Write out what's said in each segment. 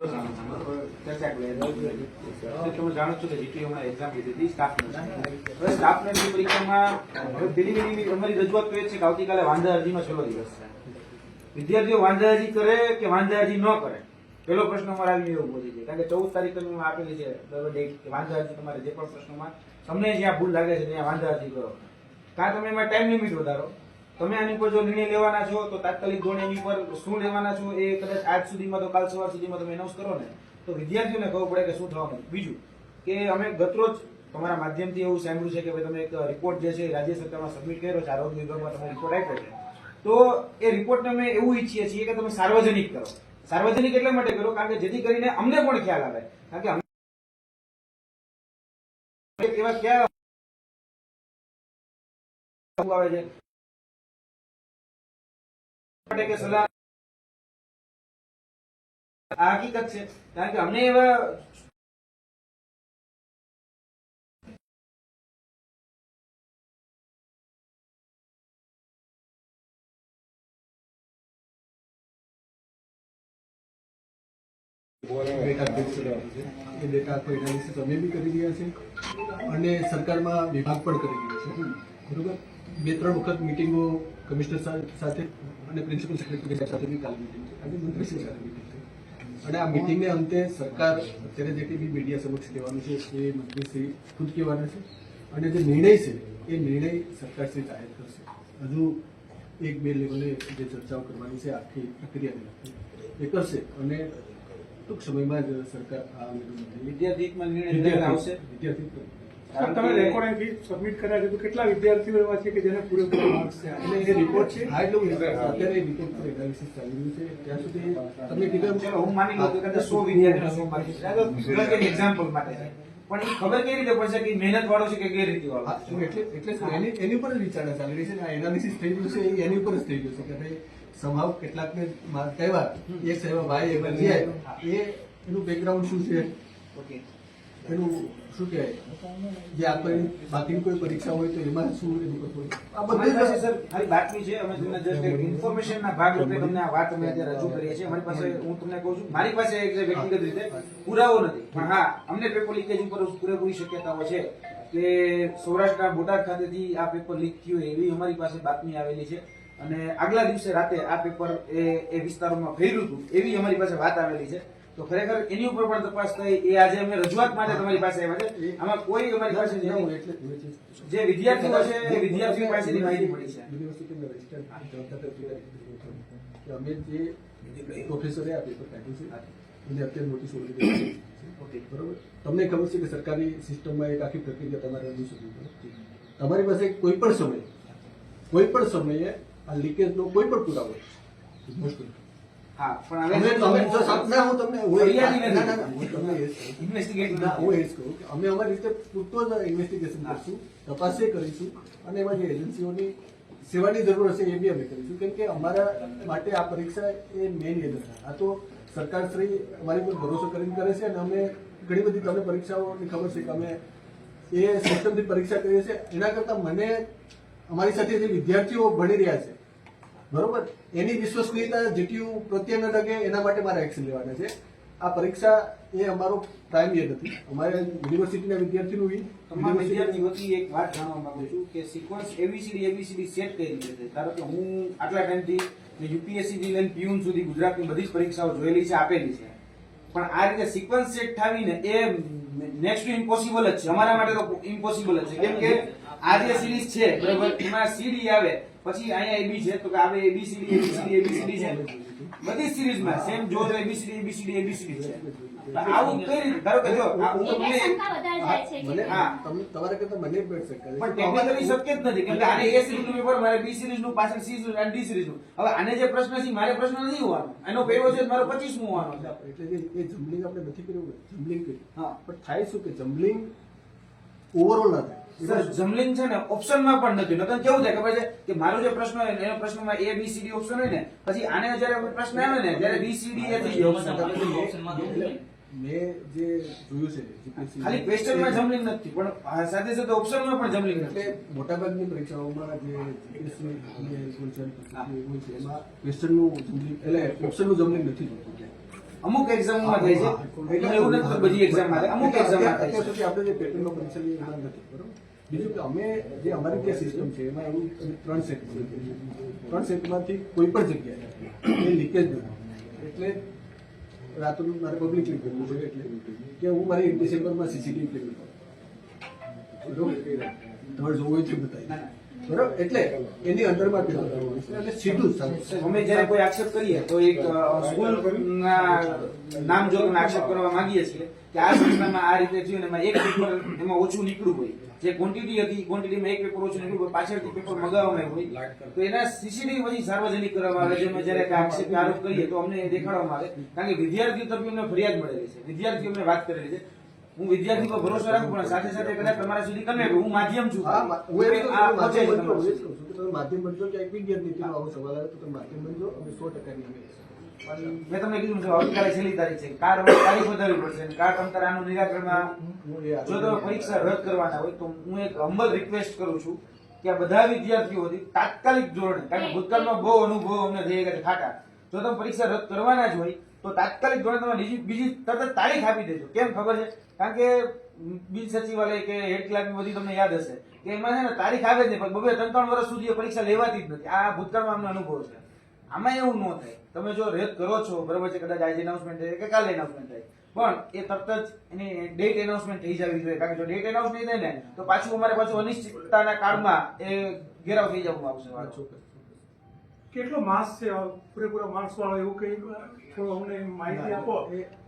તમે જાણો છો કે જીટીયુ હમણાં એક્ઝામ લીધી હતી પરીક્ષામાં રજૂઆત તો એ છે કે આવતીકાલે વાંધા અરજીનો છેલ્લો દિવસ છે વિદ્યાર્થીઓ વાંધા અરજી કરે કે વાંધા અરજી ન કરે પેલો પ્રશ્ન અમારે આવીને એવો પહોંચી છે કારણ કે ચૌદ તારીખ તમે આપેલી છે વાંધા અરજી તમારે જે પણ પ્રશ્નોમાં તમને જ્યાં ભૂલ લાગે છે ત્યાં વાંધા અરજી કરો કાં તમે એમાં ટાઈમ લિમિટ વધારો તમે આની પર જો નિર્ણય લેવાના છો, તો તાત્કાલિક ધોરણે એની પર શું લેવાના છો એ કદાચ આજ સુધીમાં તો કાલ સવાર સુધીમાં તમે એનાઉન્સ કરો ને, તો વિદ્યાર્થીઓને ખબર પડે કે શું થવાનું બીજું કે અમે ગતરોજ તમારા માધ્યમથી એવું સાંભળ્યું છે કે ભાઈ તમે એક રિપોર્ટ જે છે રાજ્ય સરકારમાં સબમિટ કર્યો છે, આરોગ્ય વિભાગમાં તમે રિપોર્ટ આપ્યો છે. તો એ રિપોર્ટને અમે એવું ઈચ્છીએ છીએ કે તમે સાર્વજનિક કરો. સાર્વજનિક એટલા માટે કરો કારણ કે જેથી કરીને અમને પણ ખ્યાલ આવે. કારણ કે એવા ક્યાં આવે છે? હકીકત છે. કારણ કે અમને એવા કરી રહ્યા છે અને સરકારમાં વિભાગ પણ કરી રહ્યો છે. બરોબર? બે ત્રણ વખત મિટિંગો કમિશનર સાથે અને પ્રિન્સિપલ સેક્રેટરી સાથે બી કાલ મિટિંગ છે. આજે મંત્રીશ્રી સાથે મિટિંગ છે. અને આ મિટિંગને અંતે સરકાર અત્યારે જે બી મીડિયા સમક્ષ કહેવાનું છે એ મંત્રીશ્રી ખુદ કહેવાના છે. અને જે નિર્ણય છે એ નિર્ણય સરકારશ્રી જાહેર કરશે. હજુ એક બે લેવલે જે ચર્ચાઓ કરવાની છે આખી પ્રક્રિયાને લગતી એ કરશે. અને ટૂંક સમયમાં જ સરકાર આ નિર્ણય વિદ્યાર્થી વિદ્યાર્થી તમે રેકોર્ડ અહીંથી સબમિટ કર્યા છે તો કેટલા વિદ્યાર્થીઓ એવા છે કે જેને પૂરેપૂરો માર્ક્સ છે? એટલે એ રિપોર્ટ છે? હા એટલે હું અત્યારે એ રિપોર્ટ પર એનાલિસિસ ચાલી રહ્યું છે. ત્યાં સુધી તમે કીધું ચાલો હું માની લઉં કે સો વિદ્યાર્થીઓ સો માર્ક્સ છે. આ તો just એક example માટે પણ એ ખબર કેવી રીતે પડશે કે મહેનત વાળો છે કે ગેરરીતિ વાળો એટલે એટલે એની એની ઉપર જ વિચારણા ચાલી રહી છે આ એનાલિસિસ થઈ ગયું છે એની ઉપર જ થઈ ગયું છે કે ભાઈ સંભાવ કેટલાકને કહેવા એ સેવા ભાઈ એવા જાય. એ એનું બેકગ્રાઉન્ડ શું છે? ઓકે એનું શું કહેવાય? જે આપણે બાકીની કોઈ પરીક્ષા હોય તો એમાં શું એનું આ બધું સર મારી બાતમી છે. અમે તમને જસ્ટ એક information ના ભાગરૂપે તમને આ વાત અમે અત્યારે રજૂ કરીએ છીએ. અમારી પાસે હું તમને કહું છું મારી પાસે એક વ્યક્તિગત રીતે પુરાવો નથી. પણ હા અમને પેપર લીકેજ ઉપર પૂરેપૂરી શક્યતાઓ છે કે સૌરાષ્ટ્રના બોટાદ ખાતેથી આ પેપર લીક થયું હોય એવી અમારી પાસે બાતમી આવેલી છે. અને આગલા દિવસે રાતે આ પેપર એ એ વિસ્તારોમાં ફેર્યું હતું એવી અમારી પાસે વાત આવેલી છે. તો ખરેખર એની ઉપર પણ તપાસ થઈ. એ આજે અમે રજૂઆત માટે તમારી પાસે આવ્યા છે. આમાં કોઈ અમારી પાસે જે હું એટલે જે વિદ્યાર્થીઓ છે એ વિદ્યાર્થીઓ પાસેથી માહિતી મળી છે. યુનિવર્સિટીના રજિસ્ટર કે અમે જે પ્રોફેસરે આ પેપર કાઢ્યું છે. એને અત્યારે નોટિસ ઓલરેડી ઓકે. બરોબર? તમને ખબર છે કે સરકારી સિસ્ટમમાં એક આખી પ્રક્રિયા તમારે અનુસરવી સુધી તમારી પાસે કોઈ પણ સમયે કોઈ પણ સમયે આ લીકેજનો કોઈ પણ પુરાવો મોસ્ટ હા પણ અમે હવે અમે જો સાહેબ, હું તમને એ- જ કહું. ઇન્વેસ્ટિગેટ ના, હું એ જ કહું કે અમે અમારી રીતે પૂરતો જ ઇન્વેસ્ટિગેશન કરશું તપાસે કરીશું અને એમાં જે એજન્સીઓની સેવાની જરૂર હશે એ બી અમે કરીશું. કેમ કે અમારા માટે આ પરીક્ષા એ મેઇન એ નથી. આ તો સરકારશ્રી અમારી પર ભરોસો કરીને કરે છે અને અમે ઘણી બધી તમને પરીક્ષાઓની ખબર છે કે અમે એ સિસ્ટમથી પરીક્ષા કરીએ છીએ. એના કરતાં મને અમારી સાથે જે વિદ્યાર્થીઓ ભણી રહ્યા છે બરોબર? એની વિશ્વસનીયતા જીટીયુ પ્રત્યે ન ટકે એના માટે મારે એક્શન લેવાના છે. આ પરીક્ષા એ અમારો પ્રાઇમ યર નથી અમારે યુનિવર્સિટીના વિદ્યાર્થીનું બી તમામ વિદ્યાર્થી વતી એક વાત જાણવા માંગુ છું કે સિક્વન્સ એબીસીડી એબીસીડી સેટ કરી છે ધારો કે હું આટલા ટાઈમથી યુપીએસસી થી લઈને પીયુન સુધી ગુજરાતની બધી જ પરીક્ષાઓ જોયેલી છે આપેલી છે. પણ આ રીતે સિક્વન્સ સેટ થાવીને એ નેક્સ્ટ ઇમ્પોસિબલ જ છે. અમારા માટે તો ઇમ્પોસિબલ જ છે. કેમ કે આ જે સિરીઝ છે બરોબર એમાં સીડી આવે પછી અહીંયા એબી છે તો કે આવે એબીસીડી એબીસીડી એબીસીડી છે. બધી સિરીઝમાં સેમ જો તો એબીસીડી એબીસીડી એબીસીડી છે. આવું કઈ રીતે ધારો કે જો આ હું તમને શંકા વધારે જાય છે મને હા. તમને તમારા કરતા મને બેટ શકે પણ ટેકનિકલી શક્ય જ નથી કેમ કે આને એ સિરીઝનું પેપર મારે બી સિરીઝનું પાછળ સી સિરીઝ અને ડી સિરીઝનું. હવે આને જે પ્રશ્ન છે મારે પ્રશ્ન નથી હોવાનો. એનો પહેલો છે મારો 25 હોવાનો છે. એટલે એ જમ્બલિંગ આપણે નથી કર્યું જમ્બલિંગ કર્યું. હા. પણ થાય શું કે જમ્બલિંગ ઓવરઓલ ના થાય? સર જમલીન છે ને ઓપ્શનમાં પણ નથી નતન કેવું થાય ખબર છે કે મારો જે પ્રશ્ન હોય ને એનો પ્રશ્નમાં A B C D option હોય ને પછી આને જ્યારે પ્રશ્ન આવે ને ત્યારે બી સી ડી એ થઈ ઓપ્શનમાં મેં જે જોયું છે ખાલી ક્વેશ્ચનમાં જમલિંગ નથી પણ સાથે સાથે ઓપ્શનમાં પણ જમલીન એટલે નથી મોટાભાગની પરીક્ષાઓમાં જે ગુણચંદ હોય છે એમાં ક્વેશ્ચનનું જમ્બલિંગ એટલે ઓપ્શનનું જમ્બલિંગ નથી જોતું અમુક એક્ઝામમાં થાય છે એટલે એવું નથી બધી એક્ઝામમાં થાય અમુક એક્ઝામમાં થાય છે આપણે જે પેટર્નનો પરીક્ષા નથી બરોબર બીજું કે અમે જે અમારી ત્યાં સિસ્ટમ છે, એમાં એવું ત્રણ સેટ ત્રણ સેટમાંથી કોઈ પણ જગ્યાએ એ લીકેજ ન થાય. એટલે રાતનું મારે પબ્લિકલી કરવું છે એટલે કે હું મારી ડિસેમ્બરમાં સીસીટીવી બરોબર? તમારે જોવું હોય તો બતાવી બરાબર? એટલે એની અંદરમાં એટલે સીધું અમે જયારે કોઈ આક્ષેપ કરીએ તો એક સ્કૂલના નામ જો આક્ષેપ કરવા માંગીએ છીએ કે આ સંસ્થામાં આ રીતે થયું એમાં એક એમાં ઓછું નીકળ્યું હોય. જે ક્વોન્ટિટી હતી ક્વોન્ટિટીમાં એક પેપર ઓછું નીકળ્યું પાછળથી પેપર મગાવવામાં આવ્યું હોય. તો એના સીસીટીવી પછી સાર્વજનિક કરવામાં આવે છે. અમે જયારે આક્ષેપ આરોપ કરીએ તો અમને દેખાડવામાં આવે. કારણ કે વિદ્યાર્થીઓ તરફી અમને ફરિયાદ મળેલી છે. વિદ્યાર્થીઓ અમને વાત કરેલી છે. હું વિદ્યાર્થી પર ભરોસો રાખું પણ સાથે સાથે કદાચ તમારા સુધી કન્વે કરું. હું માધ્યમ છું. માધ્યમ પહોંચે બનજો, કે તમે માધ્યમ બનજો કે એક વિદ્યાર્થી આવો સવાલ આવે તો માધ્યમ બનજો અમે સો ટકાની અમે પણ મેં તમને કીધું છે આવતીકાલે છેલ્લી તારીખ છે કાર તારીખ વધારવી પડશે કાર તંત્ર આનું નિરાકરણમાં જો તમે પરીક્ષા રદ કરવાના હોય તો હું એક હંબલ રિક્વેસ્ટ કરું છું કે આ બધા વિદ્યાર્થીઓથી તાત્કાલિક ધોરણે કારણ કે ભૂતકાળમાં બહુ અનુભવ અમને થઈ ગયા છે ખાટા. જો તમે પરીક્ષા રદ કરવાના જ હોય તો તાત્કાલિક ધોરણે તમે બીજી બીજી તરત તારીખ આપી દેજો. કેમ ખબર છે? કારણ કે બિલ સચિવાલય કે હેડ ક્લાર્ક બધી તમને યાદ હશે કે એમાં છે ને તારીખ આવે જ નહીં પણ બબે ત્રણ ત્રણ વર્ષ સુધી પરીક્ષા લેવાતી જ નથી. આ ભૂતકાળમાં અમને અનુભવ છે. આમાં એવું ન થાય. તમે જો રેત કરો છો, બરોબર છે, કદાચ આજે એનાઉન્સમેન્ટ થાય કે કાલે એનાઉન્સમેન્ટ થાય. પણ એ તરત જ એની ડેટ એનાઉન્સમેન્ટ થઈ જવી જોઈએ. કારણ કે જો ડેટ એનાઉન્સ નહીં થાય ને, તો પાછું અમારે પાછું અનિશ્ચિતતાના કાળમાં એ ઘેરાવ થઈ જવું આવશે. વાત કેટલો માસ છે? પૂરેપૂરો માસ વાળો એવું કઈ થોડો અમને માહિતી આપો.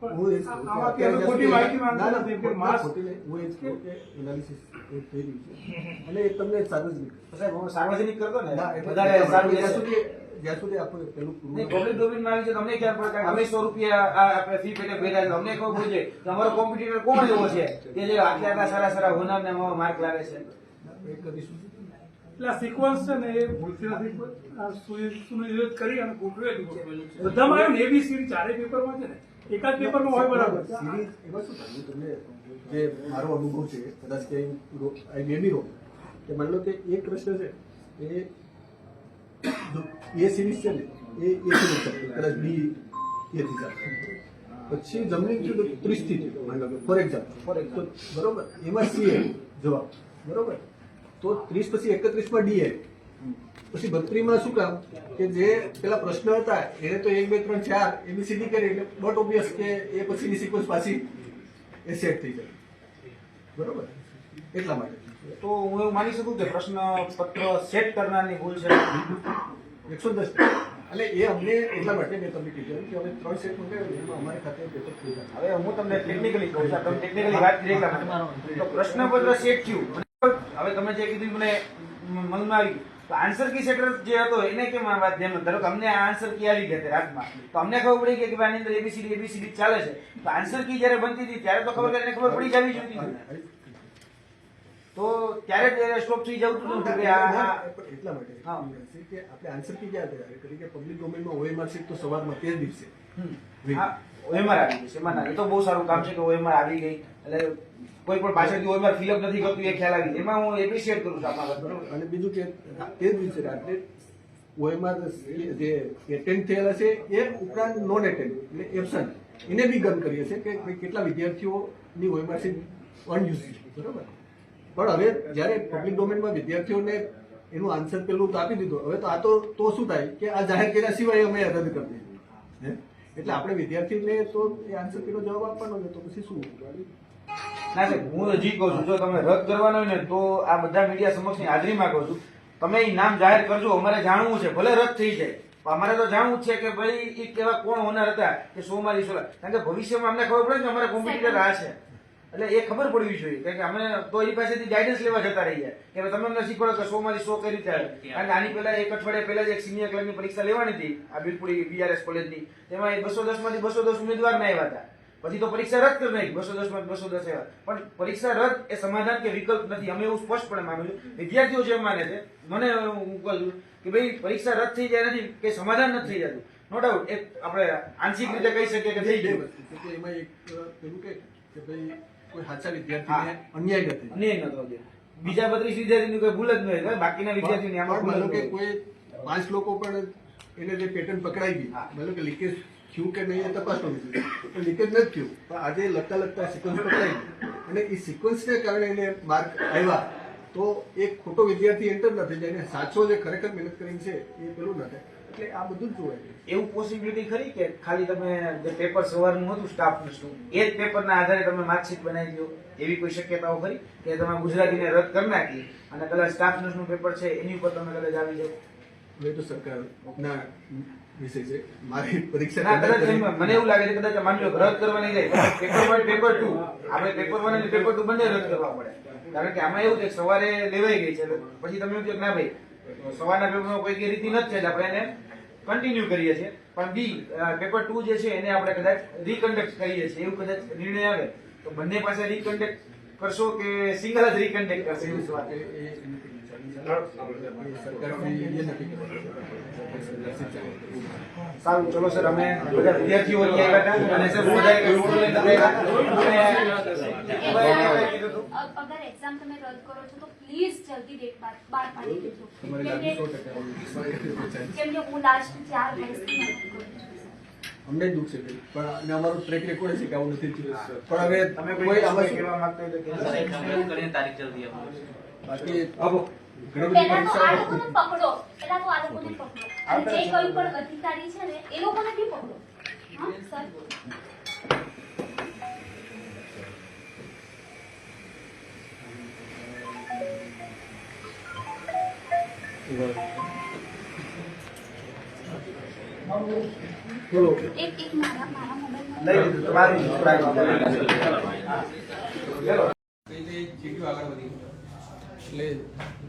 કહું કે આમાં કે અત્યારે ખોટી માહિતી ના, ના, નથી કે ખોટી- માર્ક્સ ખોટી નહીં. હું એ જ કહું કે એનાલિસિસ એ થઈ રહ્યું છે. અને એ તમને સાર્વજનિક સાહેબ હવે સાર્વજનિક કરતો ને? ના, વધારે સારું સુધી જ્યાં સુધી આપણે પેલું પબ્લિક ડોમેનમાં આવી છે તમને ક્યાં પડે અમે સો રૂપિયા આ આપણે ફી પેટે ભર્યા છે અમને કોઈ પડે કે અમારો કોમ્પિટિટર કોણ એવો છે? કે જે આટલા આટલા સારા સારા હોનારને એમાં માર્ક લાવે છે. એ કરીશું એટલે આ સિક્વન્સ છે ને એ ભૂલથી આ સુનિયોજિત કરી અને ગોઠવેલું છે બધામાં આવ્યું ને એબીસીડી ચારે પેપરમાં છે ને એકાદ પેપરમાં હોય બરાબર. છે. સિરીઝ એમાં શું થાય? તમને જે મારો અનુભવ છે કદાચ કે આઈ મે બી રોંગ કે માની લો કે એક પ્રશ્ન છે એ જો એ સિરીઝ છે ને એ એ સિરીઝ કદાચ બી એ થી ચાલે પછી જમણી ત્રીસથી માની લો ફોર એક્ઝામ્પલ For example. બરોબર એમાં સી જવાબ. બરોબર? તો ત્રીસ પછી એકત્રીસમાં ડી પછી બત્રીમાં શું કામ? કે જે પેલા પ્રશ્ન હતા એને તો એક બે ત્રણ ચાર એબીસીડી કરી એટલે બટ ઓબ્વિયસ કે એ પછીની સિક્વન્સ પાછી એ સેટ થઈ જાય. બરોબર? એટલા માટે. તો હું એવું માની શકું કે પ્રશ્ન પત્ર સેટ કરનારની ભૂલ છે. એકસો દસ. એટલે એ અમને એટલા માટે મેં તમને કીધું કે અમે ત્રણ સેટ મંગાવ્યું એમાં અમારે ખાતે પેપર થઈ જાય. હવે હું તમને ટેકનિકલી કહું છું તમે ટેકનિકલી વાત કરી એટલા માટે. તો પ્રશ્નપત્ર સેટ થયું હવે તમે જે કીધું મને મનમાં આવી તો આન્સર કી સેટર જે હતો એને કેમ આ વાત ધ્યાનમાં? ધારો કે અમને આ આન્સર કી આવી ગયા રાતમાં. તો અમને ખબર પડી કે ભાઈ આની અંદર એબીસીડી એબીસીડી ચાલે છે. તો આન્સર કી જ્યારે બનતી હતી ત્યારે તો ખબર કે એને ખબર પડી જવી જોઈએ. તો ત્યારે સ્ટોપ થઈ જવું હતું કે એટલા માટે હા. કે આપણે આન્સર કી ક્યાં તૈયાર કરી કે પબ્લિક ડોમેનમાં માર્કશીટ તો સવારમાં તે જ દિવસે OMR આવી ગઈ એમાં એ તો બહુ સારું કામ છે કે ઓએમઆર આવી ગઈ, એટલે કોઈ પણ પાછળથી ઓએમઆર ફિલઅપ નથી કરતું, એ ખ્યાલ આવી એમાં હું એપ્રિશિએટ કરું છું આપણા અને બીજું કે, તે જ વિશે રાત્રે ઓએમઆર જે એટેન્ડ થયેલા છે, એ ઉપરાંત નોન એટેન્ડ એટલે એબસન્ટ એને બી ગન કરીએ છીએ કે કેટલા વિદ્યાર્થીઓની ઓએમઆર સીટ અનયુઝ છે, બરોબર? પણ હવે જ્યારે પબ્લિક ડોમેનમાં વિદ્યાર્થીઓને એનું આન્સર પેલું તો આપી દીધું, હવે તો આ તો શું થાય કે આ જાહેર કર્યા સિવાય અમે રદ કરી દઈએ? એટલે આપણે વિદ્યાર્થીને તો એ આન્સર પેલો જવાબ આપવાનો છે તો પછી શું? ના સાહેબ હું હજી કહું છું, જો તમે રદ કરવાનો હોય ને, તો આ બધા મીડિયા સમક્ષની હાજરીમાં કહું છું. તમે એ નામ જાહેર કરજો, અમારે જાણવું છે, ભલે રદ થઈ જાય. અમારે તો જાણવું છે કે ભાઈ એ કેવા કોણ હોનાર હતા, કે સોમાલી સોલા કારણ કે ભવિષ્યમાં અમને ખબર પડે કે અમારા કોમ્પિટિટર આ છે. એટલે એ ખબર પડવી જોઈએ. કારણ કે અમે તો એની પાસેથી ગાઈડન્સ લેવા જતા રહીએ. કે તમે અમને શીખવાડો કે સો માંથી સો કઈ રીતે આવે કારણ કે આની પહેલા એક અઠવાડિયા પહેલા જ એક સિનિયર ક્લાસની પરીક્ષા લેવાની હતી આ બીરપુરી બીઆરએસ કોલેજની તેમાં એ બસો દસમાંથી બસો દસ ઉમેદવાર ના આવ્યા હતા. પછી તો પરીક્ષા રદ કરી નાખી બસો દસમાં બસો દસ આવ્યા પણ પરીક્ષા રદ એ સમાધાન કે વિકલ્પ નથી અમે એવું સ્પષ્ટપણે માનું છું. વિદ્યાર્થીઓ જે માને છે મને હું કહું છું કે ભાઈ પરીક્ષા રદ થઈ જાય નથી કે સમાધાન નથી થઈ જતું. નો ડાઉટ એક આપણે આંશિક રીતે કહી શકીએ કે થઈ ગયું. એમાં એક પેલું કે કે ભાઈ કોઈ સાચા વિદ્યાર્થીને અન્યાય નથી અન્યાય નતો બીજા બત્રીસ વિદ્યાર્થીની કોઈ ભૂલ જ ન હોય. બાકીના વિદ્યાર્થીની આમાં માનો કે કોઈ પાંચ લોકો પણ એને જે પેટર્ન પકડાઈ ગઈ મતલબ માનો કે લીકેજ થયું કે નહીં એ તપાસવાનું થયું છે. લીકેજ નથી થયું. પણ આજે લગતા લગતા સિક્વન્સ પકડાઈ ગઈ. અને એ સિક્વન્સને કારણે એને માર્ક આવ્યા. તો એક ખોટો વિદ્યાર્થી એન્ટર ન થઈ જાય સાચો જે ખરેખર મહેનત કરીને છે એ પેલું ન થાય. એટલે આ બધું જોવે એવું પોસિબિલિટી ખરી કે ખાલી તમે જે પેપર સવારનું હતું સ્ટાફ શું? એ જ પેપરના આધારે તમે માર્કશીટ બનાવી દો. એવી કોઈ શક્યતાઓ ખરી? કે તમે ગુજરાતીને રદ કરી નાખી અને કદાચ સ્ટાફનું પેપર છે એની ઉપર તમે કદાચ આવી જાઓ? હવે તો સરકારના વિષય છે. મારી પરીક્ષા ના મને એવું લાગે છે કદાચ માની લો રદ કરવાની જાય પેપર વન પેપર ટુ આપણે પેપર વન અને પેપર ટુ બંને રદ કરવા પડે. કારણ કે આમાં એવું છે કે સવારે લેવાઈ ગઈ છે પછી તમે એવું કહો કે ના ભાઈ સવારના પેપરમાં કોઈ રીતિ નથી છે એટલે આપણે એને કન્ટિન્યુ કરીએ છીએ પણ બી પેપર ટુ જે છે એને આપણે કદાચ રીકન્ડક્ટ કરીએ છીએ એવું કદાચ નિર્ણય આવે તો બંને પાસે રીકન્ડક્ટ કરશો કે સિંગલ જ રીકન્ડક્ટ કરશે એવું વાત નથી. સારું ચલો સર અમે બધા વિદ્યાર્થીઓ અને સર બધા પ્લીઝ જલ્દી દેખ બાર પાડી દેજો. કેમ કે- હું લાસ્ટ ચાર વર્ષથી અમને જ દુઃખ છે પણ અને અમારું ટ્રેક રેકોર્ડ છે કે આવું નથી થયું પણ હવે તમે કોઈ આમાં કહેવા માંગતા હોય તો કહેજો. કરીને તારીખ જલ્દી આપો. બાકી બધી પહેલા તો આ લોકોને પકડો. પહેલા તો આ લોકોને પકડો. અને જે કોઈ પણ અધિકારી છે ને એ લોકોને બી પકડો. હા સર એટલે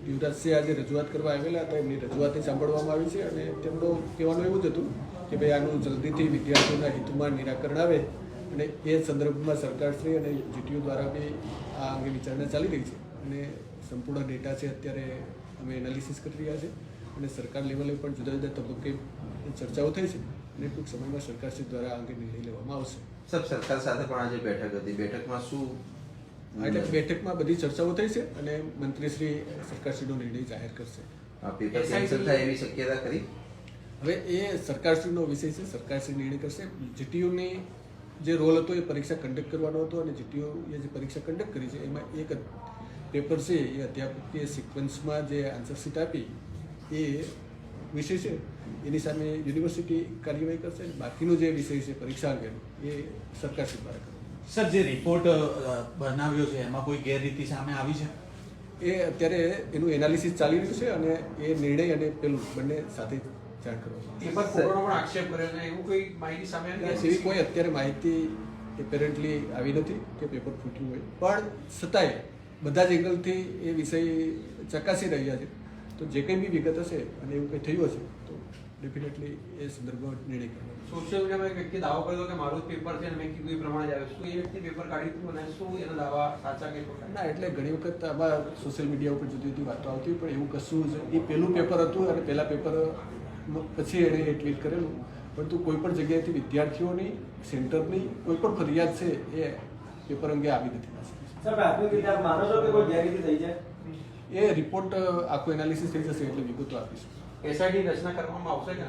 યુવરાજસિંહ આજે રજૂઆત કરવા આવેલા હતા એમની રજૂઆત સાંભળવામાં આવી છે અને તેમનું કહેવાનું એવું જ હતું કે ભાઈ આનું જલ્દીથી વિદ્યાર્થીઓના હિતમાં નિરાકરણ આવે અને એ સંદર્ભમાં સરકારશ્રી અને જીટીયુ દ્વારા બી આ અંગે વિચારણા ચાલી રહી છે અને સંપૂર્ણ ડેટા છે અત્યારે અમે એનાલિસિસ કરી રહ્યા છે અને સરકાર લેવલે પણ જુદા જુદા તબક્કે ચર્ચાઓ થઈ છે અને ટૂંક સમયમાં સરકારશ્રી દ્વારા આ અંગે નિર્ણય લેવામાં આવશે. સબ સરકાર સાથે પણ આજે બેઠક હતી. બેઠકમાં શું? એટલે બેઠકમાં બધી ચર્ચાઓ થઈ છે અને મંત્રીશ્રી સરકારશ્રીનો નિર્ણય જાહેર કરશે. પેપર કેન્સલ થાય એવી શક્યતા ખરી? હવે એ સરકારશ્રીનો વિષય છે. સરકારશ્રી નિર્ણય કરશે. જીટીયુની જે રોલ હતો એ પરીક્ષા કન્ડક્ટ કરવાનો હતો અને જીટીયુએ એ જે પરીક્ષા કન્ડક્ટ કરી છે એમાં એક પેપર છે એ અધ્યાપકીય સિક્વન્સમાં જે આન્સર શીટ આપી એ વિષય છે. એની સામે યુનિવર્સિટી કાર્યવાહી કરશે અને બાકીનો જે વિષય છે પરીક્ષા અંગેનો એ સરકારશ્રી દ્વારા કરશે. સર જે રિપોર્ટ બનાવ્યો છે એમાં કોઈ ગેરરીતિ સામે આવી છે? એ અત્યારે એનું એનાલિસિસ ચાલી રહ્યું છે અને એ નિર્ણય અને પેલું બંને સાથે જાણ કરવામાં આવશે. પણ આક્ષેપ કર્યો છે એવું કોઈ માહિતી સામે એવી કોઈ અત્યારે માહિતી એપેરન્ટલી આવી નથી કે પેપર ફૂટ્યું હોય. પણ છતાંય બધા જ એંગલથી એ વિષય ચકાસી રહ્યા છે. તો જે કંઈ બી વિગત હશે અને એવું કંઈ થયું હશે તો ડેફિનેટલી એ સંદર્ભમાં નિર્ણય કરવો સોશિયલ મીડિયામાં એક વ્યક્તિ દાવો કર્યો કે મારું જ પેપર છે અને મેં કીધું એ પ્રમાણે જ આવ્યું શું એ વ્યક્તિ પેપર કાઢી હતું અને શું એના દાવા સાચા કે ખોટા? ના એટલે ઘણી વખત આમાં સોશિયલ મીડિયા ઉપર જુદી જુદી વાતો આવતી પણ એવું કશું જ એ પહેલું પેપર હતું અને પહેલા પેપર પછી એણે એ ટ્વીટ કરેલું. પરંતુ કોઈ પણ જગ્યાએથી વિદ્યાર્થીઓની સેન્ટરની કોઈ પણ ફરિયાદ છે એ પેપર અંગે આવી નથી રીતે એ રિપોર્ટ આખો એનાલિસિસ થઈ જશે એટલે વિગતો આપીશું. એસઆઈટી રચના કરવામાં આવશે કે?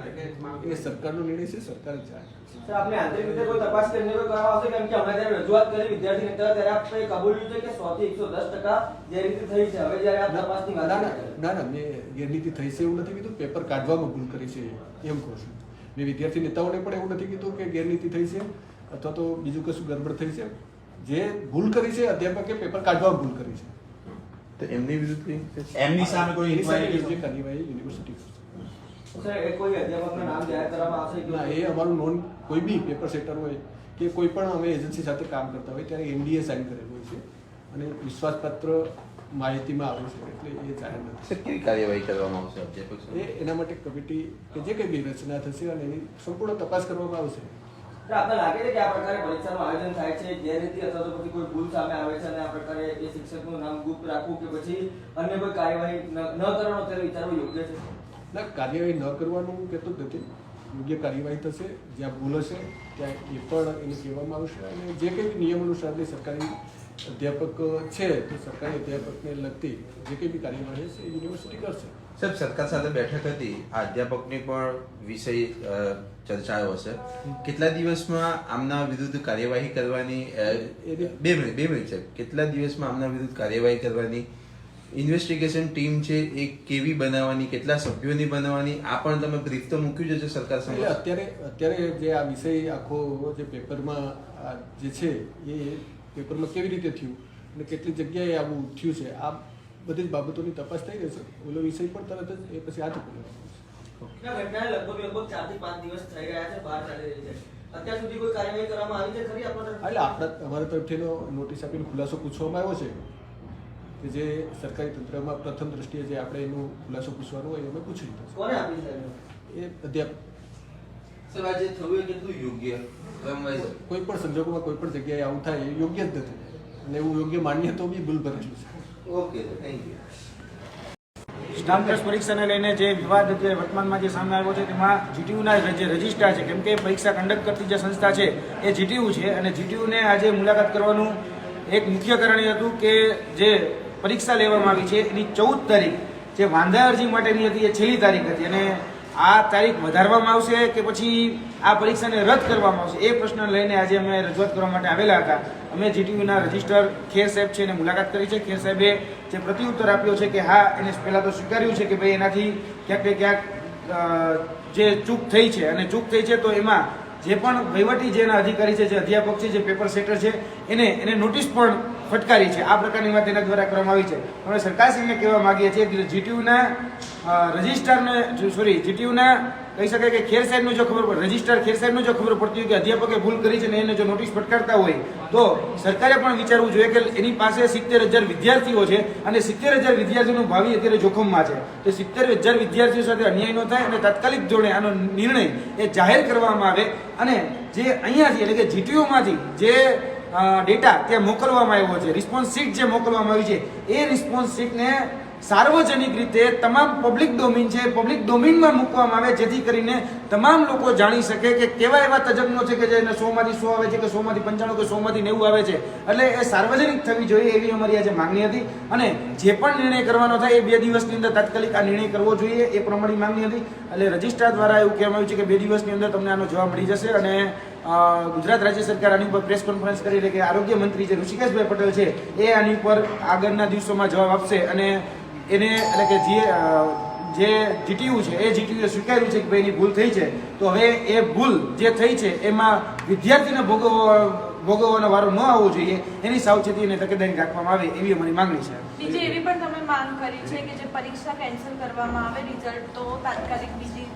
એ સરકારનો નિર્ણય છે સરકાર જ સર આપણે આંતરિક રીતે કોઈ તપાસ કરીને કોઈ કરવા આવશે કેમ કે અમે જ્યારે રજૂઆત કરી વિદ્યાર્થી નેતા ત્યારે આપણે કબૂલ્યું છે કે સો થી એકસો દસ ટકા ગેરરીતિ થઈ છે. હવે જ્યારે આ તપાસની ના વાત ના ના ના મેં ગેરરીતિ થઈ છે એવું નથી કીધું. પેપર કાઢવામાં ભૂલ કરી છે એમ કહું છું. મેં વિદ્યાર્થી નેતાઓને પણ એવું નથી કીધું કે ગેરરીતિ થઈ છે અથવા તો બીજું કશું ગરબડ થઈ છે. જે ભૂલ કરી છે અધ્યાપકે પેપર કાઢવા ભૂલ કરી છે. તો એમની વિરુદ્ધ એમની સામે કોઈ ઇન્ક્વાયરી કાર્યવાહી યુનિવર્સિટી કરશે? સર એ કોઈ અધ્યાપકનું નામ જાહેર કરવામાં આવશે કે એ અમારું નોન કોઈ બી પેપર સેટર હોય કે કોઈ પણ અમે એજન્સી સાથે કામ કરતા હોય ત્યારે એનડીએ સાઇન કરેલું હોય છે અને વિશ્વાસપત્ર માહિતીમાં આવે છે એટલે એ જાહેર નથી. કેવી કાર્યવાહી કરવામાં આવશે અધ્યાપક એ એના માટે કમિટી કે જે કંઈ બી રચના થશે અને એની સંપૂર્ણ તપાસ કરવામાં આવશે. આપને લાગે છે કે આ પ્રકારે પરીક્ષાનું આયોજન થાય છે. ગેરરીતિ અથવા તો પછી કોઈ ભૂલ સામે આવે છે અને આ પ્રકારે એ શિક્ષકનું નામ ગુપ્ત રાખવું કે પછી અન્ય કોઈ કાર્યવાહી ન કરવાનો અત્યારે વિચારવું યોગ્ય છે? ના કાર્યવાહી ન કરવાનું હું કહેતો જ નથી. યોગ્ય કાર્યવાહી થશે જ્યાં ભૂલ હશે ત્યાં એ પણ એને કહેવામાં આવશે અને જે કંઈ બી નિયમ અનુસારની સરકારી અધ્યાપક છે તો સરકારી અધ્યાપકને લગતી જે કંઈ બી કાર્યવાહી છે એ યુનિવર્સિટી કરશે. સાહેબ સરકાર સાથે બેઠક હતી. આ અધ્યાપકની પણ વિષય અ, ચર્ચાઓ હશે કેટલા દિવસમાં આમના વિરુદ્ધ કાર્યવાહી કરવાની બે મિનિટ બે મિનિટ છે કેટલા દિવસમાં આમના વિરુદ્ધ કાર્યવાહી કરવાની ઇન્વેસ્ટિગેશન ટીમ છે એ કેવી બનાવવાની કેટલા સભ્યોની બનાવવાની આ પણ તમે બ્રીફ તો મૂક્યું જ સરકાર સમક્ષ. અત્યારે અત્યારે જે આ વિષય આખો જે પેપરમાં જે છે એ પેપરમાં કેવી રીતે થયું અને કેટલી જગ્યાએ આવું થયું છે આ બધી જ બાબતોની તપાસ થઈ રહેશે ઓલો વિષય પણ તરત જ એ પછી હાથ આ ઘટનાને લગભગ લગભગ ચારથી પાંચ દિવસ થઈ ગયા છે બહાર ચાલી રહી છે. અત્યાર સુધી કોઈ કાર્યવાહી કરવામાં આવી છે ખરી આપણા તરફથી? એટલે આપણા અમારા તરફથી નોટિસ આપીને ખુલાસો પૂછવામાં આવ્યો છે કે જે સરકારી તંત્રમાં પ્રથમ દ્રષ્ટિએ જે આપણે એનું ખુલાસો પૂછવાનો હોય એ અમે પૂછી લીધો કોને આપી એ અધ્યાપક સર આજે થયું એ કેટલું યોગ્ય? કોઈ પણ સંજોગોમાં કોઈ પણ જગ્યાએ આવું થાય એ યોગ્ય જ નથી. અને એવું યોગ્ય માન્ય તો બી ભૂલ ભરેલું છે. ઓકે થેન્ક યુ સ્ટાફ પરીક્ષાને લઈને જે વિવાદ વર્તમાનમાં જે સામે આવ્યો છે, તેમાં જીટીયુના જે રજિસ્ટ્રાર છે, કેમ કે પરીક્ષા કન્ડક્ટ કરતી જે સંસ્થા છે, એ જીટીયુ છે અને જીટીયુને આજે મુલાકાત કરવાનું એક મુખ્ય કારણ એ હતું કે જે પરીક્ષા લેવામાં આવી છે, એની ચૌદ તારીખ જે વાંધા અરજી માટેની હતી, એ છેલ્લી તારીખ હતી અને આ તારીખ વધારવામાં આવશે કે પછી આ પરીક્ષાને રદ કરવામાં આવશે? એ પ્રશ્ન લઈને આજે અમે રજૂઆત કરવા માટે આવેલા હતા. અમે જીટીયુના રજિસ્ટર ખેર સાહેબ છે એને મુલાકાત કરી છે. ખેર સાહેબે જે પ્રત્યુત્તર આપ્યો છે કે હા, એને પહેલાં તો સ્વીકાર્યું છે કે ભાઈ એનાથી ક્યાંક ક્યાંક જે ચૂક થઈ છે અને ચૂક થઈ છે તો એમાં જે પણ વહીવટી જે અધિકારી છે, જે અધ્યાપક છે, જે પેપર સેટર છે, એને એને નોટિસ પણ ફટકારી છે. આ પ્રકારની વાત એના દ્વારા કરવામાં આવી છે. અમે સરકારશ્રીને કહેવા માંગીએ છીએ કે જીટીયુના રજિસ્ટરને સોરી જીટીયુના કહી શકાય કે ખેર સાહેબનું જો ખબર પડે રજિસ્ટર ખેર સાહેબનું જો ખબર પડતી હોય કે અધ્યાપકે ભૂલ કરી છે ને એને જો નોટિસ ફટકારતા હોય, તો સરકારે પણ વિચારવું જોઈએ કે એની પાસે સિત્તેર હજાર વિદ્યાર્થીઓ છે અને સિત્તેર હજાર વિદ્યાર્થીઓનું ભાવિ અત્યારે જોખમમાં છે. તો સિત્તેર હજાર વિદ્યાર્થીઓ સાથે અન્યાય ન થાય અને તાત્કાલિક ધોરણે આનો નિર્ણય એ જાહેર કરવામાં આવે અને જે અહીંયાથી એટલે કે જીટીયુમાંથી જે ડેટા તે મોકલવામાં આવ્યો છે. રિસ્પોન્સ શીટ જે મોકલવામાં આવી છે, એ રિસ્પોન્સ શીટને સાર્વજનિક રીતે તમામ પબ્લિક ડોમેન છે પબ્લિક ડોમેનમાં મૂકવામાં આવે, જેથી કરીને તમામ લોકો જાણી શકે કે કેવા એવા તજજ્ઞો છે કે જેને સોમાંથી સો આવે છે કે સોમાંથી પંચાણું કે સોમાંથી નેવું આવે છે. એટલે એ સાર્વજનિક થવી જોઈએ એવી અમારી આજે માંગણી હતી. અને જે પણ નિર્ણય કરવાનો થાય એ બે દિવસની અંદર તાત્કાલિક આ નિર્ણય કરવો જોઈએ એ પ્રમાણે માંગણી હતી. એટલે રજિસ્ટ્રાર દ્વારા એવું કહેવામાં આવ્યું છે કે બે દિવસની અંદર તમને આનો જવાબ મળી જશે અને ગુજરાત રાજ્ય સરકાર આની ઉપર પ્રેસ કોન્ફરન્સ કરી એટલે કે આરોગ્ય મંત્રી જે ઋષિકેશભાઈ પટેલ છે, એ આની ઉપર આગળના દિવસોમાં જવાબ આપશે અને એને, એટલે કે જે જે જીટીયુ છે એ જીટીયુએ સ્વીકાર્યું છે કે ભાઈ એની ભૂલ થઈ છે તો હવે એ ભૂલ જે થઈ છે એમાં વિદ્યાર્થીને ભોગવવા ભોગવવાનો વારો ન આવવો જોઈએ એની સાવચેતી અને તકેદારી રાખવામાં આવે એવી અમારી માંગણી છે. બીજી એવી પણ તમે માંગ કરી છે કે જે પરીક્ષા કેન્સલ કરવામાં આવે રિઝલ્ટ તો તાત્કાલિક બીજી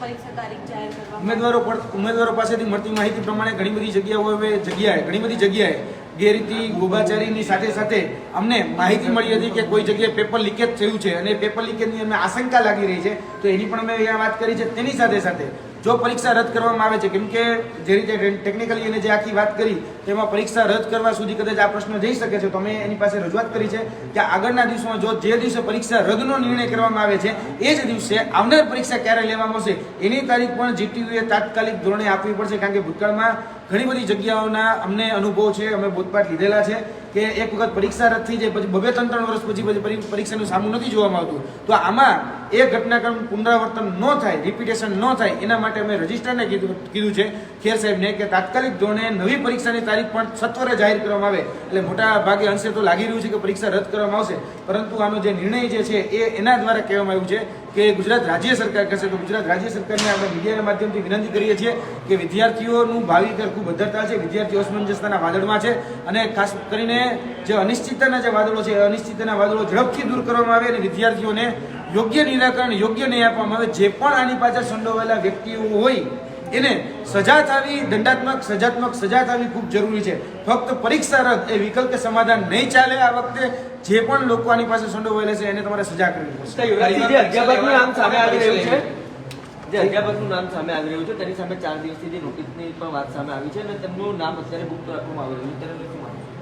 પરીક્ષા તારીખ જાહેર કરવામાં ઉમેદવારો ઉમેદવારો પાસેથી મળતી માહિતી પ્રમાણે ઘણી બધી જગ્યાઓ હવે જગ્યાએ ઘણી બધી જગ્યાએ ગેરરીતિ ગોબાચારીની સાથે સાથે અમને માહિતી મળી હતી કે કોઈ જગ્યાએ પેપર લીકેજ થયું છે અને પેપર લીકેજની અમે આશંકા લાગી રહી છે. તો એની પણ અમે વાત કરી છે. તેની સાથે સાથે જો પરીક્ષા રદ કરવામાં આવે છે, કેમ કે જે રીતે ટેકનિકલી એને જે આખી વાત કરી, તેમાં પરીક્ષા રદ કરવા સુધી કદાચ આ પ્રશ્ન જઈ શકે છે. તો અમે એની પાસે રજૂઆત કરી છે કે આગળના દિવસોમાં જો જે દિવસે પરીક્ષા રદનો નિર્ણય કરવામાં આવે છે, એ જ દિવસે આવનાર પરીક્ષા ક્યારે લેવામાં આવશે, એની તારીખ પણ જીટીયુએ તાત્કાલિક ધોરણે આપવી પડશે, કારણ કે ભૂતકાળમાં ઘણી બધી જગ્યાઓના અમને અનુભવ છે, અમે બોધપાઠ લીધેલા છે કે એક વખત પરીક્ષા રદ થઈ જાય, પછી બબે ત્રણ ત્રણ વર્ષ પછી પછી પરીક્ષાનું સામું નથી જોવામાં આવતું. તો આમાં એ ઘટનાક્રમ પુનરાવર્તન ન થાય, રિપીટેશન ન થાય, એના માટે અમે રજિસ્ટરને કીધું કીધું છે, ખેર સાહેબને કે તાત્કાલિક ધોરણે નવી પરીક્ષાની તારીખ પણ સત્વરે જાહેર કરવામાં આવે. એટલે મોટા ભાગે અંશે તો લાગી રહ્યું છે કે પરીક્ષા રદ કરવામાં આવશે. પરંતુ આનો જે નિર્ણય જે છે એ એના દ્વારા કહેવામાં આવ્યું છે કે ગુજરાત રાજ્ય સરકાર કરશે તો ગુજરાત રાજ્ય સરકારને આપણે મીડિયાના માધ્યમથી વિનંતી કરીએ છીએ કે વિદ્યાર્થીઓનું ભાવિ ખૂબ ભદ્રતા છે. વિદ્યાર્થીઓ અસમંજસતાના વાદળમાં છે અને ખાસ કરીને જે અનિશ્ચિતતાના જે વાદળો છે, એ અનિશ્ચિતતાના વાદળો ઝડપથી દૂર કરવામાં આવે અને વિદ્યાર્થીઓને યોગ્ય નિરાકરણ, યોગ્ય ન્યાય આપવામાં આવે. જે પણ આની પાછળ સંડોવાયેલા વ્યક્તિઓ હોય, એને સજા થવી દંડાત્મક, સજાત્મક સજા થવી ખૂબ જરૂરી છે. ફક્ત પરીક્ષા રદ, એ વિકલ્પ સમાધાન નહીં ચાલે આ વખતે જે પણ લોકો આની પાસે સંડોવાયેલા છે એને તમારે સજા કરવી પડશે. જે અધ્યાપકનું નામ સામે આવી રહ્યું છે જે અધ્યાપકનું નામ સામે આવી રહ્યું છે તેની સામે ચાર દિવસથી જે નોટિસની પણ વાત સામે આવી છે અને તેમનું નામ અત્યારે ગુપ્ત રાખવામાં આવી રહ્યું છે?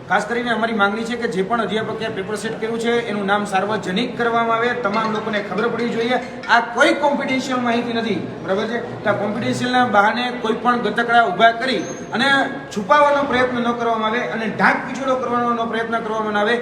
ખાસ કરીને અમારી માંગણી છે કે જે પણ અધ્યાપકે પેપર સેટ કર્યું છે એનું નામ સાર્વજનિક કરવામાં આવે. તમામ લોકોને ખબર પડવી જોઈએ. આ કોઈ કોમ્પિટિશિયલ માહિતી નથી. બરાબર છે? તો આ કોમ્પિટિશિયલના બહાને કોઈ પણ ગતકડા ઊભા કરી અને છુપાવવાનો પ્રયત્ન ન કરવામાં આવે અને ઢાંક પીછોડો કરવાનો પ્રયત્ન કરવામાં આવે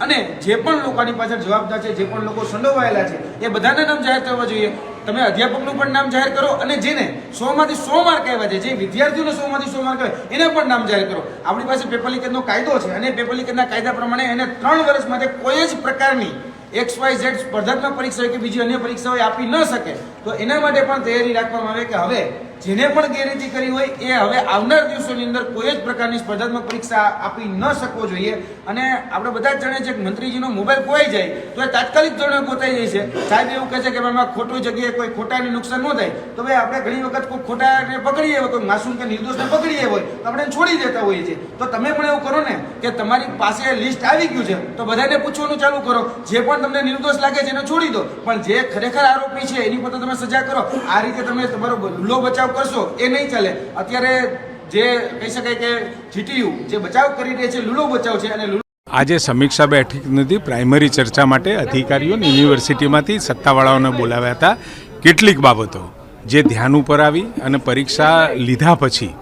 અને જે પણ લોકોની પાછળ જવાબદાર છે, જે પણ લોકો સંડોવાયેલા છે, એ બધાના નામ જાહેર થવા જોઈએ. તમે અધ્યાપકનું પણ નામ જાહેર કરો અને જેને સો માંથી સો માર્ક આવ્યા છે, જે વિદ્યાર્થીઓને સો માંથી સો માર્ક આવ્યા એને પણ નામ જાહેર કરો. આપણી પાસે પેપર લીકેજનો કાયદો છે અને પેપર લીકેજના કાયદા પ્રમાણે એને ત્રણ વર્ષ માટે કોઈ જ પ્રકારની એક્સ વાય ઝેડ સ્પર્ધાત્મક પરીક્ષા હોય કે બીજી અન્ય પરીક્ષાઓ આપી ન શકે. તો એના માટે પણ તૈયારી રાખવામાં આવે કે હવે જેને પણ ગેરરીતિ કરી હોય એ હવે આવનાર દિવસોની અંદર કોઈ જ પ્રકારની સ્પર્ધાત્મક પરીક્ષા આપી ન શકવો જોઈએ. અને આપણે બધા જ જાણીએ છીએ કે મંત્રીજીનો મોબાઈલ ખોવાઈ જાય તો એ તાત્કાલિક ધોરણે ગોતાઈ જાય છે. સાહેબ એવું કહે છે કે એમાં ખોટું જગ્યાએ કોઈ ખોટાને નુકસાન ન થાય. તો ભાઈ આપણે ઘણી વખત કોઈ ખોટાને પકડીએ હોય કોઈ માસૂમ કે નિર્દોષને પકડીએ હોય તો આપણે છોડી દેતા હોઈએ છીએ. તો તમે પણ એવું કરો ને કે તમારી પાસે લિસ્ટ આવી ગયું છે તો બધાને પૂછવાનું ચાલુ કરો. જે પણ તમને નિર્દોષ લાગે છે એને છોડી દો. પણ જે ખરેખર આરોપી છે એની પર તમે સજા કરો. આ રીતે તમે તમારો લો બચાવ કરશો એ નહીં ચાલે. અત્યારે જે કહી શકાય કે જીટીયુ જે બચાવ કરી રહી છે લૂલો બચાવ છે અને આજે સમીક્ષા બેઠક નથી, પ્રાઇમરી ચર્ચા માટે અધિકારીઓને યુનિવર્સિટીમાંથી સત્તાવાળાઓને બોલાવ્યા હતા. કેટલીક બાબતો જે ધ્યાન ઉપર આવી અને પરીક્ષા લીધા પછી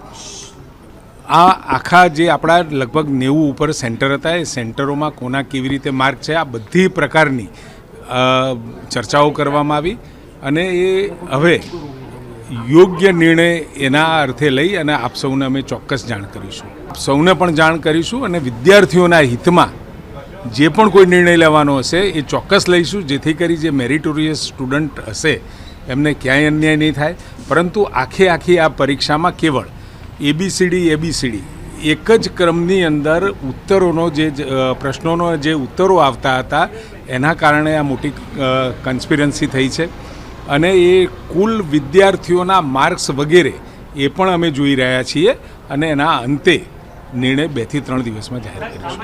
આ આખા જે આપણા લગભગ નેવું ઉપર સેન્ટર હતા, એ સેન્ટરોમાં કોના કેવી રીતે માર્ક છે, આ બધી પ્રકારની ચર્ચાઓ કરવામાં આવી. અને એ હવે યોગ્ય નિર્ણય એના અર્થે લઈ અને આપ સૌને અમે ચોક્કસ જાણ કરીશું. સૌને પણ જાણ કરીશું અને વિદ્યાર્થીઓના હિતમાં જે પણ કોઈ નિર્ણય લેવાનો હશે એ ચોક્કસ લઈશું. જેથી કરી જે મેરિટોરિયસ સ્ટુડન્ટ હશે, એમને ક્યાંય અન્યાય નહીં થાય. પરંતુ આખે આખી આ પરીક્ષામાં કેવળ એબીસીડી એબીસીડી એક જ ક્રમની અંદર ઉત્તરોનો જે પ્રશ્નોનો જે ઉત્તરો આવતા હતા, એના કારણે આ મોટી કન્સ્પિરન્સી થઈ છે. અને એ કુલ વિદ્યાર્થીઓના માર્ક્સ વગેરે એ પણ અમે જોઈ રહ્યા છીએ અને એના અંતે નિર્ણય બેથી ત્રણ દિવસમાં જાહેર કરીશું